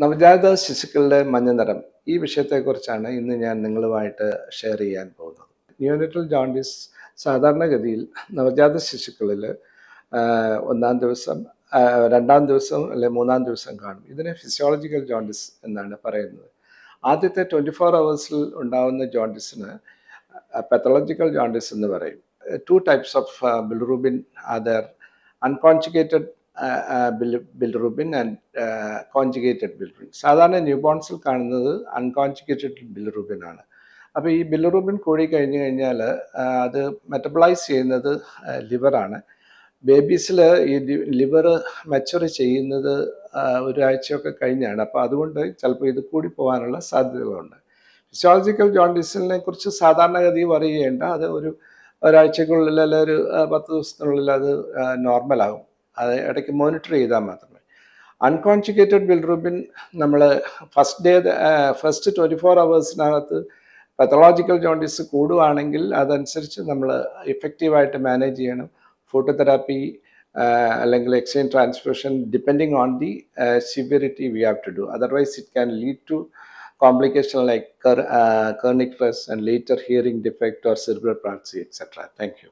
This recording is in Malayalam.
നവജാത ശിശുക്കളുടെ മഞ്ഞനിറം. ഈ വിഷയത്തെക്കുറിച്ചാണ് ഇന്ന് ഞാൻ നിങ്ങളുമായിട്ട് ഷെയർ ചെയ്യാൻ പോകുന്നത്. ന്യൂനറ്റൽ ജോണ്ടിസ് സാധാരണഗതിയിൽ നവജാത ശിശുക്കളിൽ ഒന്നാം ദിവസം രണ്ടാം ദിവസം അല്ലെ മൂന്നാം ദിവസം കാണും. ഇതിനെ ഫിസിയോളജിക്കൽ ജോണ്ടിസ് എന്നാണ് പറയുന്നത്. ആദ്യത്തെ ട്വന്റി ഫോർ അവേഴ്സിൽ ഉണ്ടാകുന്ന ജോണ്ടിസിന് പെത്തളജിക്കൽ ജോണ്ടിസ് എന്ന് പറയും. Two types of bilirubin other unconjugated bilirubin and conjugated bilirubin സാധാരണ ന്യൂബോൺസിൽ കാണുന്നത് അൺകോൺജുഗേറ്റഡ് ബിൽറുബിൻ ആണ്. അപ്പോൾ ഈ ബിൽറുബിൻ കൂടി കഴിഞ്ഞു കഴിഞ്ഞാൽ അത് മെറ്റബിളൈസ് ചെയ്യുന്നത് ലിവറാണ് ബേബീസിൽ ഈ ലിവർ മെച്ചുർ ചെയ്യുന്നത് ഒരാഴ്ചയൊക്കെ കഴിഞ്ഞാണ്. അപ്പോൾ അതുകൊണ്ട് ചിലപ്പോൾ ഇത് കൂടി പോകാനുള്ള സാധ്യതകളുണ്ട്. ഫിസിയോളജിക്കൽ ജോണ്ടിസിനെ കുറിച്ച് സാധാരണഗതി പറയുകയേണ്ട അത് ഒരു ഒരാഴ്ചക്കുള്ളിൽ അല്ലെങ്കിൽ ഒരു പത്ത് ദിവസത്തിനുള്ളിൽ അത് നോർമലാകും. അത് ഇടയ്ക്ക് മോണിറ്റർ ചെയ്താൽ മാത്രമേ. അൺകോൺജുഗേറ്റഡ് ബിൽറൂബിൻ നമ്മൾ first day first twenty four അവേഴ്സിനകത്ത് pathological jaundice കൂടുവാണെങ്കിൽ അതനുസരിച്ച് നമ്മൾ ഇഫക്റ്റീവായിട്ട് മാനേജ് ചെയ്യണം. ഫോട്ടോതെറാപ്പി അല്ലെങ്കിൽ exchange transfusion depending on the severity we have to do otherwise it can lead to complication like ker- and later hearing later or cerebral or cerebral thank you.